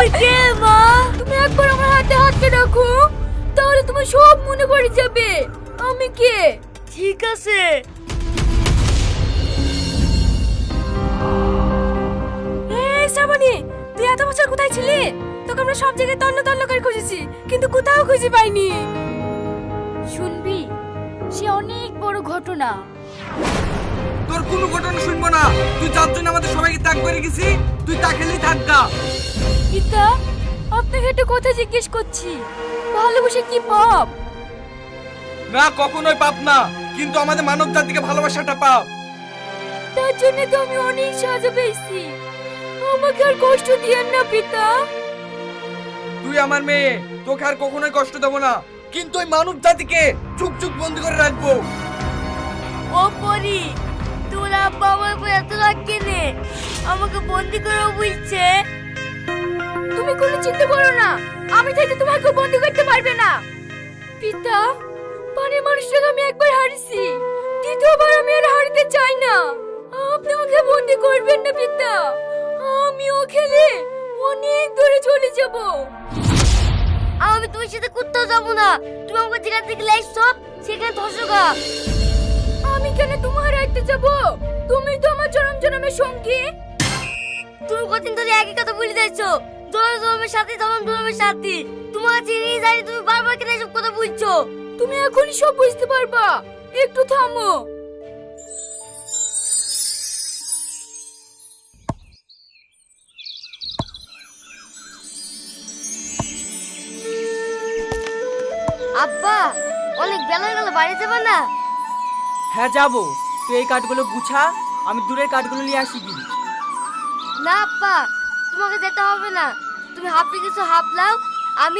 Doctor কে মা? তুমি একবার আমার হাতে হাতটা রাখো তাহলে তোমার সব মনে পড়ে যাবে। আমি কে? ঠিক আছে। এই শ্রাবণী তুই এত বছর কোথায় ছিলি? তোকে আমরা সব জায়গায় তন্ন তন্ন করে খুঁজেছি কিন্তু কোথাও খুঁজে পাইনি। শুনবি সে অনেক বড় ঘটনা। তোর কোনো ঘটনা শুনব না। তুই যার জন্য আমাদের সবাইকে ত্যাগ করে গেছি তুই তা খেলেই থাকগা পিতা আপনাকে একটা কথা জিজ্ঞেস করছি। ভালোবাসা কি পাপ? না কখনোই পাপ না কিন্তু আমাদের মানব জাতিকে ভালোবাসাটা পাপ। তার জন্য তো আমি অনেক সাজা পেয়েছি। আমাকে আর কষ্ট দিয়েন না পিতা। তুই আমার মেয়ে তোকে আর কখনোই কষ্ট দেবো না কিন্তু ওই মানব জাতিকে চুপ চুপ বন্দি করে রাখব। ও পরি তোর আব্বা আমার উপর এত রাগ কেনে আমাকে বন্দি করে তুমি কোনো চিন্তা করো না। আমি থেকে তোমাকে বন্দি করতে পারবে না। পিতা পানির মানুষটাকে আমি একবার হারিয়েছি। দ্বিতীয়বার আমি আর হারিতে চাই না। আপনি ওকে বন্দি করবেন না পিতা। আমি ও খেলে অনেক দূরে চলে যাব। আমি তোমার সাথে কোথাও যাব না। তুমি আমাকে যেখান থেকে লাইছো সেখানে ধসোগা আমি কেন তোমার রাখতে যাব? তুমি তো আমার জনম জনমের সঙ্গী। তুমি কতদিন ধরে একই কথা বলে যাচ্ছ। জনম জনমের সাথে জনম জনমের সাথে। তোমার চিনি জানি তুমি বারবার কেন এসব কথা বলছো? তুমি এখনই সব বুঝতে পারবা। একটু থামো। আব্বা অনেক বেলা হয়ে গেল বাড়ি যাবে না? হ্যাঁ যাব। তুই এই কাঠগুলো গুছা আমি দূরের কাঠগুলো নিয়ে আসি না আব্বা তোমাকে যেতে হবে না। তুমি হাফে কিছু হাফ লাও আমি